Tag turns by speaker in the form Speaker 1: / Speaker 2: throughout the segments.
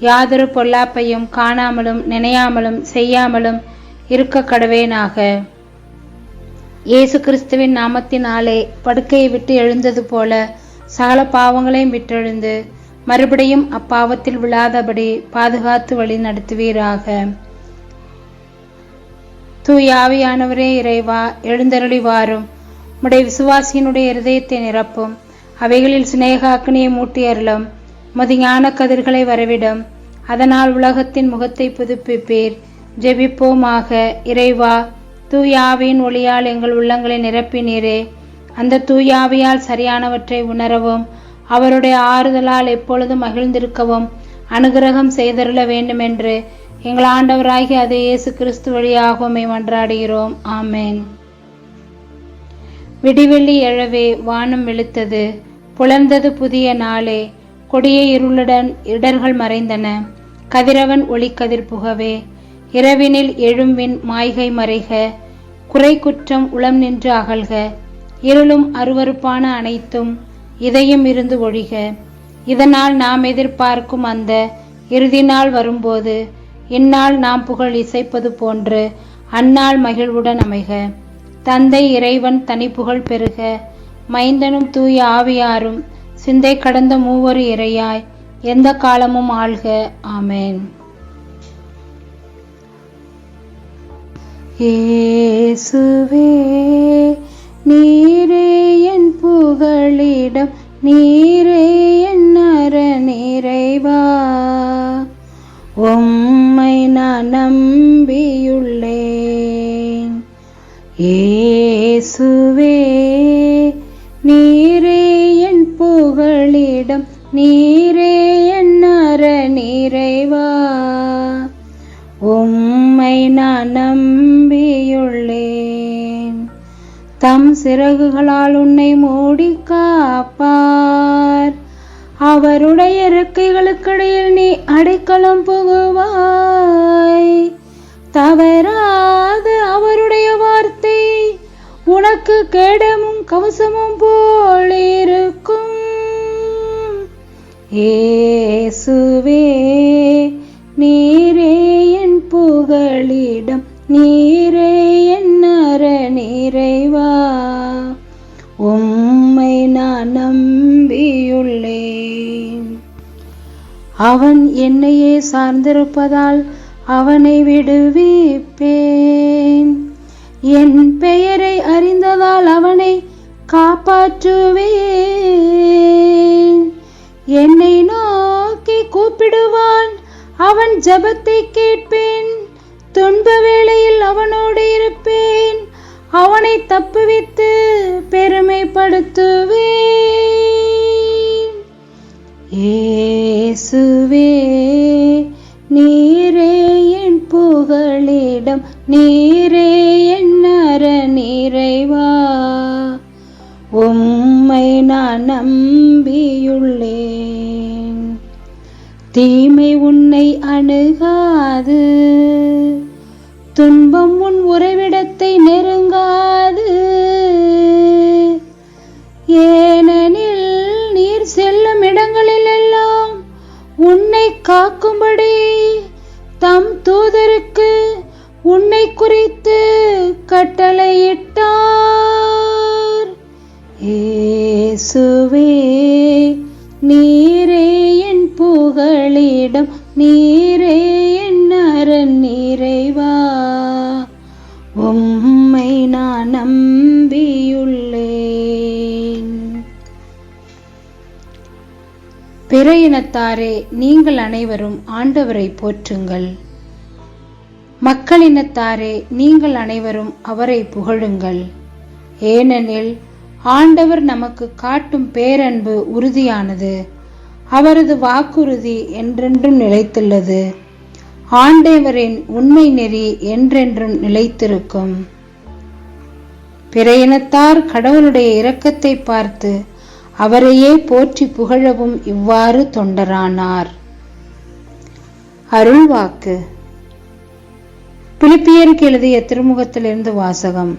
Speaker 1: யாதொரு பொல்லாப்பையும் காணாமலும் நினையாமலும் செய்யாமலும் இருக்க கடவேனாக இயேசு கிறிஸ்துவின் நாமத்தினாலே படுக்கையை விட்டு எழுந்தது போல சகல பாவங்களையும் விட்டெழுந்து மறுபடியும் அப்பாவத்தில் விழாதபடி பாதுகாத்து வழி நடத்துவீராக. தூயாவியானவரே இறைவா எழுந்தருளி வாரும் உடைய விசுவாசியினுடைய இருதயத்தை நிரப்பும். அவைகளில் சிநேகாக்கினியை மூட்டி அருளும் உமது ஞான கதிர்களை வரவிடும். அதனால் உலகத்தின் முகத்தை புதுப்பிப்பீர். ஜெபிப்போமாக இறைவா தூயாவின் ஒளியால் எங்கள் உள்ளங்களை நிரப்பினீரே. அந்த தூயாவியால் சரியானவற்றை உணரவும் அவருடைய ஆறுதலால் எப்பொழுதும் மகிழ்ந்திருக்கவும் அனுகிரகம் செய்தருள வேண்டுமென்று எங்கள் ஆண்டவராகி அது இயேசு கிறிஸ்து வழியாகவுமே மன்றாடுகிறோம். ஆமேன். விடிவெள்ளி எழவே வானம் வெளுத்தது புலர்ந்தது புதிய நாளே. கொடிய இருளுடன் இடர்கள் மறைந்தன. கதிரவன் ஒளிக்கதிர் புகவே. இரவினில் எழும்பின் மாய்கை மறைக. குறை குற்றம் உளம் நின்று அகல்க. இருளும் அருவருப்பான அனைத்தும் இதையும் இருந்து ஒழிக. இதனால் நாம் எதிர்பார்க்கும் அந்த இறுதி நாள் வரும்போது இந்நாள் நாம் புகழ் இசைப்பது போன்று அந்நாள் மகிழ்வுடன் அமைக. தந்தை இறைவன் தனிப்புகழ் பெருக மைந்தனும் தூய ஆவியாரும் சிந்தை கடந்த மூவரு இறையாய் எந்த காலமும் ஆள்க ஆமேன். ஏசுவே நீரே என் புகழிடம் நீரே நீரே என்னற நிறைவா உம்மை நான் நம்பியுள்ளேன். தம் சிறகுகளால் உன்னை மூடி காப்பார். அவருடைய இறக்கைகளுக்கிடையில் நீ அடைக்கலம் புகுவாய். தவறாது அவருடைய வார்த்தை உனக்கு கேடமும் கவசமும் போலிருக்கும் ஏசுவே நீரே என் புகழிடம் நீரே என் நிறைவா. உம்மை நான் நம்பியுள்ளேன். அவன் என்னையே சார்ந்திருப்பதால் அவனை விடுவிப்பேன் என் பெயரை அறிந்ததால் அவனை காப்பாற்றுவேன். என்னை நோக்கி கூப்பிடுவான். அவன் ஜபத்தை கேட்பேன். துன்ப வேளையில் அவனோடு இருப்பேன். அவனை தப்புவித்து பெருமைப்படுத்துவேன். ஏசு அணுகாது துன்பம் உன் உறைவிடத்தை நெருங்காது. ஏனெனில் நீர் செல்லும் இடங்களில் எல்லாம் உன்னை காக்கும்படி பிற இனத்தாரே நீங்கள் அனைவரும் ஆண்டவரை போற்றுங்கள். மக்களினத்தாரே நீங்கள் அனைவரும் அவரை புகழுங்கள். ஏனெனில் ஆண்டவர் நமக்கு காட்டும் பேரன்பு உறுதியானது. அவரது வாக்குறுதி என்றென்றும் நிலைத்துள்ளது. ஆண்டவரின் உண்மை நெறி என்றென்றும் நிலைத்திருக்கும். பிற இனத்தார் கடவுளுடைய இரக்கத்தை பார்த்து அவரையே போற்றி புகழவும் இவ்வாறு தொண்டரானார். அருள்வாக்கு. பிலிப்பியருக்கு எழுதிய திருமுகத்திலிருந்து வாசகம்.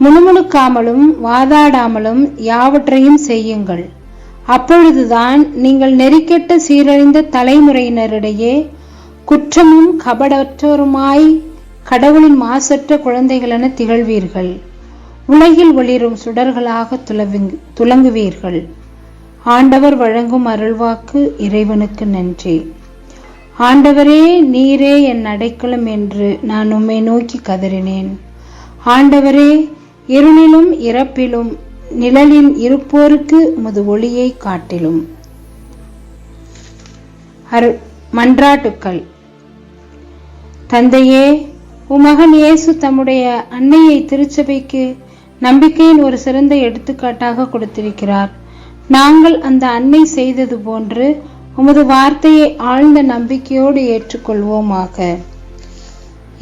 Speaker 1: முணுமுணுக்காமலும் வாதாடாமலும் யாவற்றையும் செய்யுங்கள். அப்பொழுதுதான் நீங்கள் நெறிக்கெட்ட சீரழிந்த தலைமுறையினரிடையே குற்றமும் கபடற்றோருமாய் கடவுளின் மாசற்ற குழந்தைகளென திகழ்வீர்கள். உலகில் ஒளிரும் சுடர்களாக துலவிங்- துலங்குவீர்கள் ஆண்டவர் வழங்கும் அருள்வாக்கு இறைவனுக்கு நன்றி. ஆண்டவரே நீரே என் அடைக்கலம் என்று நான் உம்மை நோக்கி கதறினேன். ஆண்டவரே இருளிலும் இறப்பிலும் நிழலில் இருப்போருக்கு முது ஒளியை காட்டிலும். அரு மன்றாட்டுக்கள். தந்தையே உமகன் இயேசு தம்முடைய அன்னையை திருச்சபைக்கு நம்பிக்கையின் ஒரு சிறந்த எடுத்துக்காட்டாக கொடுத்திருக்கிறார். நாங்கள் அந்த அன்னை செய்தது போன்று உமது வார்த்தையை ஆழ்ந்த நம்பிக்கையோடு ஏற்றுக்கொள்வோமாக.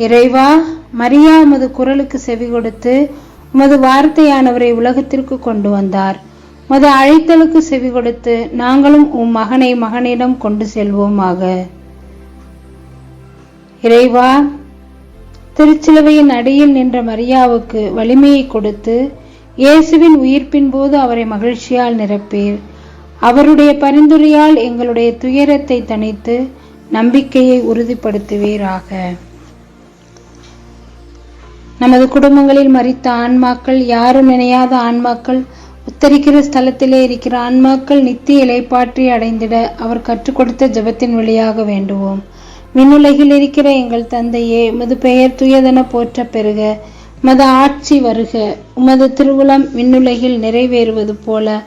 Speaker 1: இறைவா மரியா உமது குரலுக்கு செவி கொடுத்து உமது வார்த்தையானவரை உலகத்திற்கு கொண்டு வந்தார். உமது அழைத்தலுக்கு செவி கொடுத்து நாங்களும் உம் மகனை மகனிடம் கொண்டு செல்வோமாக. இறைவா திருச்சிலுவையின் அடியில் நின்ற மரியாவுக்கு வலிமையை கொடுத்து இயேசுவின் உயிர்ப்பின் போது அவரை மகிழ்ச்சியால் நிரப்பீர். அவருடைய பரிந்துரையால் எங்களுடைய துயரத்தை தணித்து நம்பிக்கையை உறுதிப்படுத்துவீராக. நமது குடும்பங்களில் மறித்த ஆன்மாக்கள் யாரும் நினையாத ஆன்மாக்கள் உத்தரிக்கிற ஸ்தலத்திலே இருக்கிற ஆன்மாக்கள் நித்திய இலைப்பாற்றி அடைந்திட அவர் கற்றுக் கொடுத்த ஜெபத்தின் வழியாக வேண்டுவோம். விண்ணுலகில் இருக்கிற எங்கள் தந்தையே உமது பெயர் துயதென போற்ற பெறுக. உமது ஆட்சி வருக. உமது திருவுளம் விண்ணுலகில் நிறைவேறுவது போல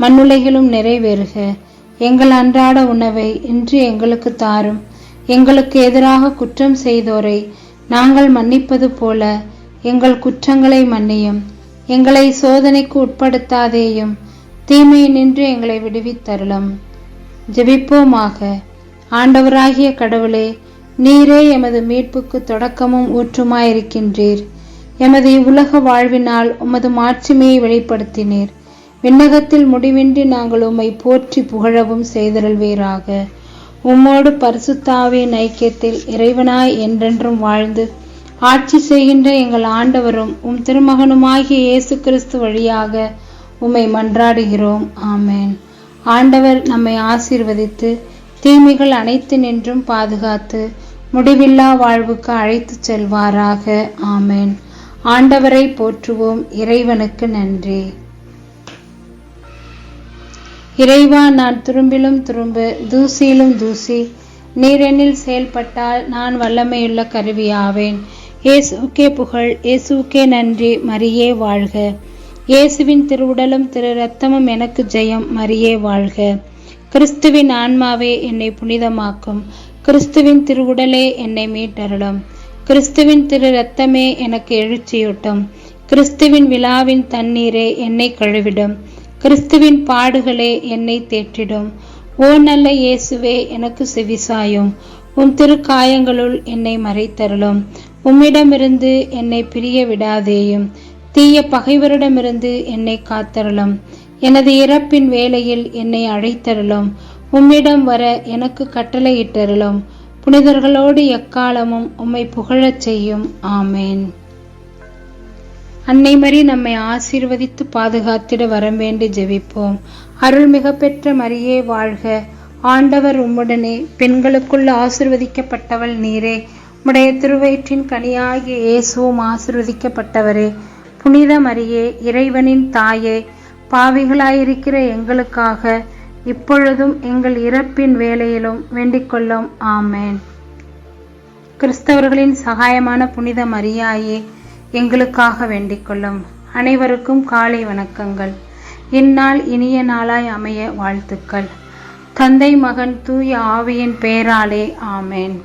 Speaker 1: மண்ணுலகிலும் நிறைவேறுக. எங்கள் அன்றாட உணவை இன்று எங்களுக்கு தாரும். எங்களுக்கு எதிராக குற்றம் செய்தோரை நாங்கள் மன்னிப்பது போல எங்கள் குற்றங்களை மன்னியும். எங்களை சோதனைக்கு உட்படுத்தாதேயும் தீமை நின்று எங்களை விடுவித்தருளும். ஜெபிப்போமாக. ஆண்டவராகிய கடவுளே நீரே எமது மீட்புக்கு தொடக்கமும் ஊற்றுமாயிருக்கின்றீர். எமது இவ்வுலக வாழ்வினால் உமது மாட்சிமையை வெளிப்படுத்தினீர். விண்ணகத்தில் முடிவின்றி நாங்கள் உம்மை போற்றி புகழவும் செய்தருள்வீராக. உம்மோடு பரிசுத்தாவின் ஐக்கியத்தில் இறைவனாய் என்றென்றும் வாழ்ந்து ஆட்சி செய்கின்ற எங்கள் ஆண்டவரும் உம் திருமகனுமாகிய இயேசு கிறிஸ்து வழியாக உம்மை மன்றாடுகிறோம். ஆமேன். ஆண்டவர் நம்மை ஆசீர்வதித்து தீமைகள் அனைத்து நின்றும் பாதுகாத்து முடிவில்லா வாழ்வுக்கு அழைத்துச் செல்வாராக. ஆமேன். ஆண்டவரை போற்றுவோம். இறைவனுக்கு நன்றி. இறைவா நான் துரும்பிலும் துரும்பு தூசியிலும் தூசி நீரெண்ணில் செயல்பட்டால் நான் வல்லமையுள்ள கருவியாவேன். இயேசுக்கே புகழ் இயேசுக்கே நன்றி மரியே வாழ்க. இயேசுவின் திருவுடலும் திரு ரத்தமும் எனக்கு ஜெயம் மரியே வாழ்க. கிறிஸ்துவின் ஆன்மாவே என்னை புனிதமாக்கும். கிறிஸ்துவின் திருவுடலே என்னை மீட்டருளும். கிறிஸ்துவின் திரு ரத்தமே எனக்கு எழுச்சியூட்டும். கிறிஸ்துவின் விழாவின் தண்ணீரே என்னை கழுவிடும். கிறிஸ்துவின் பாடுகளே என்னை தேற்றிடும். ஓ நல்ல இயேசுவே எனக்கு செவிசாயும். உம் திருக்காயங்களுள் என்னை மறைத்தருளும். உம்மிடமிருந்து என்னை பிரிய விடாதேயும் தீய பகைவரிடமிருந்து என்னை காத்தருளும். எனது இறப்பின் வேளையில் என்னை அழைத்தருளும். உம்மிடம் வர எனக்கு கட்டளையிட்டருளும். புனிதர்களோடு எக்காலமும் உம்மை புகழச் செய்யும். ஆமேன். அன்னை மரி நம்மை ஆசீர்வதித்து பாதுகாத்திட வரம் வேண்டி ஜெபிப்போம். அருள்மிக பெற்ற மரியே வாழ்க. ஆண்டவர் உம்முடனே பெண்களுக்குள் ஆசிர்வதிக்கப்பட்டவள் நீரே. உடைய திருவயிற்றின் கனியாகிய இயேசுவும் ஆசிர்வதிக்கப்பட்டவரே. புனித மரியே இறைவனின் தாயே பாவிகளாயிருக்கிற எங்களுக்காக இப்பொழுதும் எங்கள் இறப்பின் வேலையிலும் வேண்டிக்கொள்ளும். ஆமேன். கிறிஸ்தவர்களின் சகாயமான புனித மரியாயே எங்களுக்காக வேண்டிக்கொள்ளும். அனைவருக்கும் காலை வணக்கங்கள். இந்நாள் இனிய நாளாய் அமைய வாழ்த்துக்கள். தந்தை மகன் தூய ஆவியின் பெயராலே ஆமேன்.